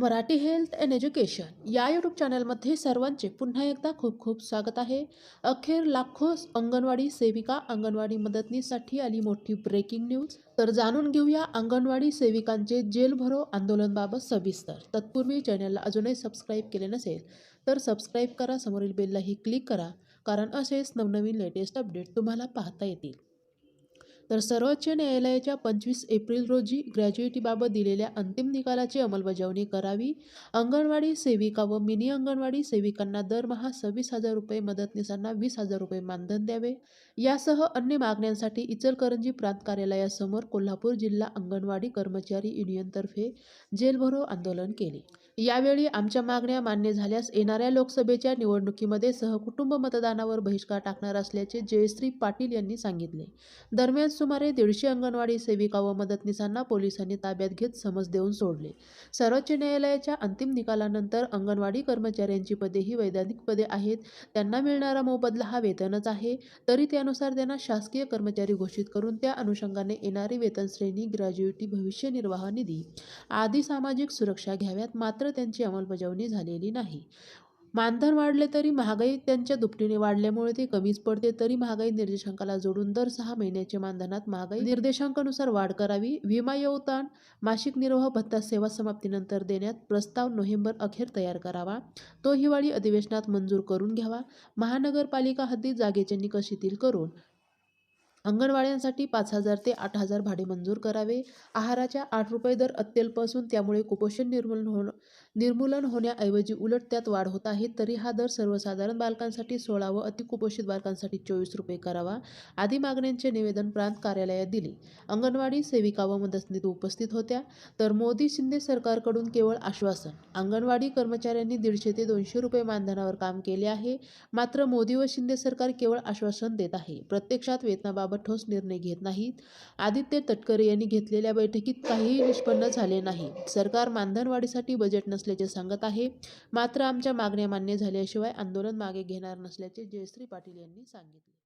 Marathi health and education या YouTube चॅनलमध्ये सर्वांचे पुन्हा एकदा खूप खूप स्वागत आहे. अखेर लाखो अंगणवाडी सेविका अंगणवाडी मदतनीसाठी आली मोठी ब्रेकिंग न्यूज तर जाणून घेऊया अंगणवाडी सेविकांचे जेल भरो आंदोलनबाबत सविस्तर. तत्पूर्वी चॅनलला अजूनही सबस्क्राईब केले नसेल तर सबस्क्राईब करा. समोरील बेललाही क्लिक करा. कारण असेच नवनवीन लेटेस्ट अपडेट तुम्हाला पाहता येतील. तर सर्वोच्च न्यायालयाच्या पंचवीस एप्रिल रोजी ग्रॅज्युएटीबाबत दिलेल्या अंतिम निकालाची अंमलबजावणी करावी. अंगणवाडी सेविका व मिनी अंगणवाडी सेविकांना दरमहा सव्वीस हजार रुपये मदतनीसांना वीस हजार रुपये मानधन द्यावे. यासह अन्य मागण्यांसाठी इचलकरंजी प्रांत कार्यालयासमोर कोल्हापूर जिल्हा अंगणवाडी कर्मचारी युनियनतर्फे जेलभरो आंदोलन केले. यावेळी आमच्या मागण्या मान्य झाल्यास येणाऱ्या लोकसभेच्या निवडणुकीमध्ये सहकुटुंब मतदानावर बहिष्कार टाकणार असल्याचे जयश्री पाटील यांनी सांगितले. दरम्यान सुमारे दीडशे अंगणवाडी सेविका व मदतनीसांना पोलिसांनी ताब्यात घेत समज देऊन सोडले. सर्वोच्च न्यायालयाच्या अंतिम निकालानंतर अंगणवाडी कर्मचाऱ्यांची पदे ही वैधानिक पदे आहेत. त्यांना मिळणारा मोबदला हा वेतनच आहे. तरी त्यानुसार त्यांना शासकीय कर्मचारी घोषित करून त्या अनुषंगाने येणारी वेतन श्रेणी ग्रॅज्युएटी भविष्य निर्वाह निधी आदी सामाजिक सुरक्षा घ्याव्यात. मात्र त्यांची अंमलबजावणी झालेली नाही. मानधन वाढले तरी महागाई त्यांच्या दुपटीने वाढल्यामुळे ते कमीच पडते तरी महागाई निर्देशांकाला जोडून दर सहा महिन्याच्या मानधनात महागाई निर्देशांकानुसार वाढ करावी. विमा योगदान मासिक निर्वाह भत्ता सेवा समाप्तीनंतर देण्यात प्रस्ताव नोव्हेंबर अखेर तयार करावा. तो हिवाळी अधिवेशनात मंजूर करून घ्यावा. महानगरपालिका हद्दीत जागेचे निकष शिथिल करून अंगणवाड्यांसाठी पाच हजार ते आठ हजार भाडे मंजूर करावे. आहाराच्या आठ रुपये दर अत्यल्प असून त्यामुळे कुपोषण निर्मूलन होणं निर्मूलन होण्याऐवजी उलट त्यात वाढ होत आहे. तरी हा दर सर्वसाधारण बालकांसाठी सोळा व अतिकुपोषित बालकांसाठी चोवीस रुपये करावा आदी मागण्यांचे निवेदन प्रांत कार्यालयात दिले. अंगणवाडी सेविका व मदतनीत उपस्थित होत्या. तर मोदी शिंदे सरकारकडून केवळ आश्वासन अंगणवाडी कर्मचाऱ्यांनी दीडशे ते दोनशे रुपये मानधनावर काम केले आहे. मात्र मोदी व शिंदे सरकार केवळ आश्वासन देत आहे. प्रत्यक्षात वेतनाबाबत ठोस निर्णय घेत नाहीत. आदित्य तटकरे यांनी घेतलेल्या बैठकीत काहीही निष्पन्न झाले नाही. सरकार मानधनवाढीसाठी बजेट नसल्याचे सांगत आहे. मात्र आमच्या मागण्या मान्य झाल्याशिवाय आंदोलन मागे घेणार नसल्याचे जयश्री पाटील यांनी सांगितले.